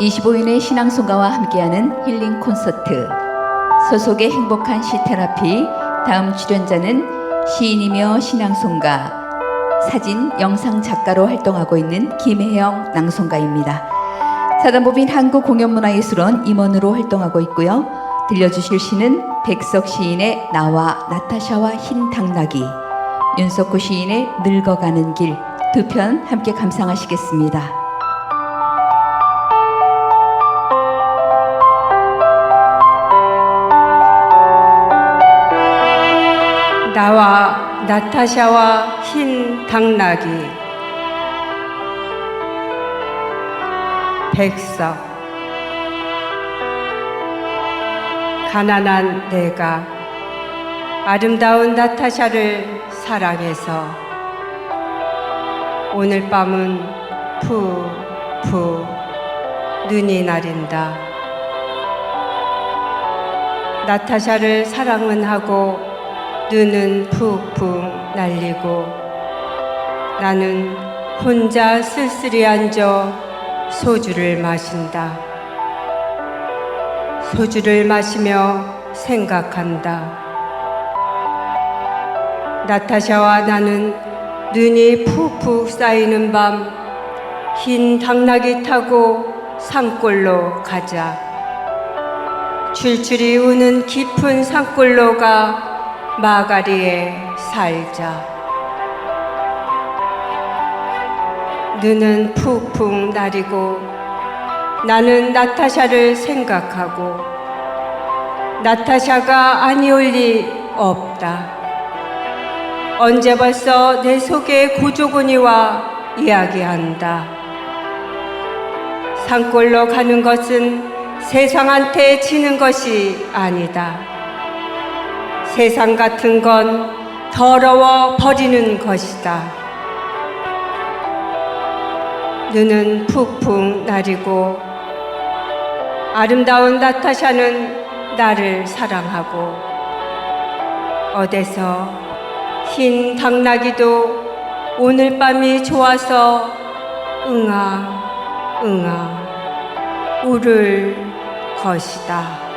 25인의 신앙송가와 함께하는 힐링 콘서트 소속의 행복한 시테라피 다음 출연자는 시인이며 신앙송가 사진 영상 작가로 활동하고 있는 김혜영 낭송가입니다. 사단법인 한국공연문화예술원 임원으로 활동하고 있고요. 들려주실 시는 백석 시인의 나와 나타샤와 흰 당나귀 윤석구 시인의 늙어가는 길 두 편 함께 감상하시겠습니다. 나와 나타샤와 흰 당나귀. 백석 가난한 내가 아름다운 나타샤를 사랑해서 오늘 밤은 푸푸 눈이 나린다. 나타샤를 사랑은 하고 눈은 푹푹 날리고 나는 혼자 쓸쓸히 앉아 소주를 마신다. 소주를 마시며 생각한다. 나타샤와 나는 눈이 푹푹 쌓이는 밤 흰 당나귀 타고 산골로 가자. 출출이 우는 깊은 산골로 가 마가리에 살자. 눈은 푹푹 나리고 나는 나타샤를 생각하고 나타샤가 아니올 리 없다. 언제 벌써 내 속에 고조군이와 이야기한다. 산골로 가는 것은 세상한테 지는 것이 아니다. 세상 같은 건 더러워 버리는 것이다. 눈은 푹푹 나리고 아름다운 나타샤는 나를 사랑하고 어디서 흰 당나귀도 오늘 밤이 좋아서 응아 응아 울을 것이다.